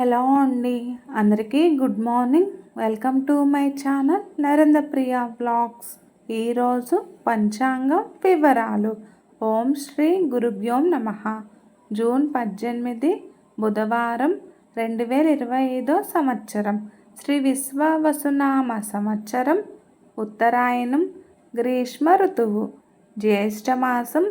Hello అండి. అందరికీ good morning. Welcome to my channel Narendra Priya blogs. ఈరోజు పంచాంగం వివరాలు. ఓం శ్రీ గురుభ్యోం నమ. జూన్ పద్దెనిమిది బుధవారం రెండు వేల ఇరవై ఐదో సంవత్సరం. శ్రీ విశ్వవసునామ సంవత్సరం ఉత్తరాయణం గ్రీష్మ ఋతువు జ్యేష్ఠమాసం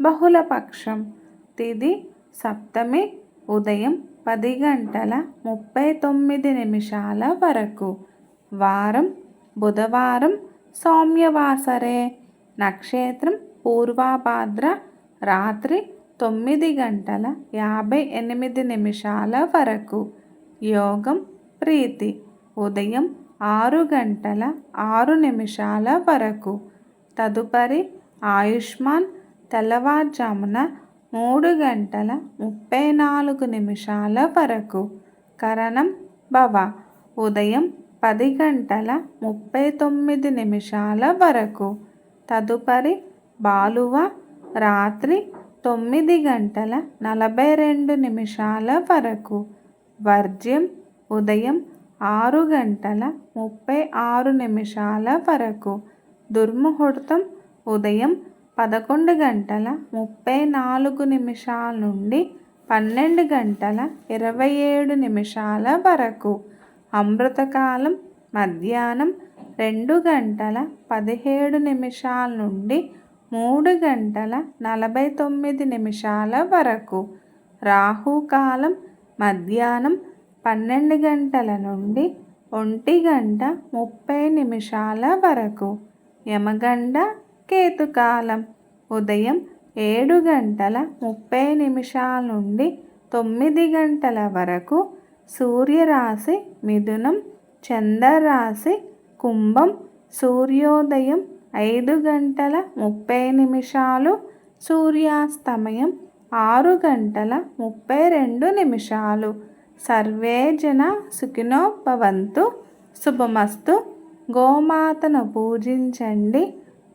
బహుళపక్షం తిది సప్తమి ఉదయం పది గంటల ముప్పై తొమ్మిది నిమిషాల వరకు. వారం బుధవారం సౌమ్యవాసరే. నక్షత్రం పూర్వాభాద్ర. రాత్రి తొమ్మిది గంటల యాభై ఎనిమిది నిమిషాల వరకు. యోగం ప్రీతి. ఉదయం ఆరు గంటల ఆరు నిమిషాల వరకు. తదుపరి ఆయుష్మాన్ తెల్లవారుజామున మూడు గంటల ముప్పై నాలుగు నిమిషాల వరకు. కరణం భవ. ఉదయం పది గంటల ముప్పై తొమ్మిది నిమిషాల వరకు. తదుపరి బాలువ రాత్రి తొమ్మిది గంటల నలభై రెండు నిమిషాల వరకు. వర్జ్యం ఉదయం ఆరు గంటల ముప్పై ఆరు నిమిషాల వరకు. దుర్ముహూర్తం ఉదయం పదకొండు గంటల ముప్పై నాలుగు నిమిషాల నుండి పన్నెండు గంటల ఇరవై ఏడు నిమిషాల వరకు. అమృతకాలం మధ్యాహ్నం రెండు గంటల పదిహేడు నిమిషాల నుండి మూడు గంటల నలభై తొమ్మిది నిమిషాల వరకు. రాహుకాలం మధ్యాహ్నం పన్నెండు గంటల నుండి ఒంటి గంట ముప్పై నిమిషాల వరకు. యమగండ కేతుకాలం ఉదయం ఏడు గంటల ముప్పై నిమిషాల నుండి తొమ్మిది గంటల వరకు సూర్యరాశి మిథునం చంద్రరాశి కుంభం సూర్యోదయం ఐదు గంటల ముప్పై నిమిషాలు సూర్యాస్తమయం ఆరు గంటల ముప్పై రెండు నిమిషాలు. సర్వే జన శుభమస్తు. గోమాతను పూజించండి.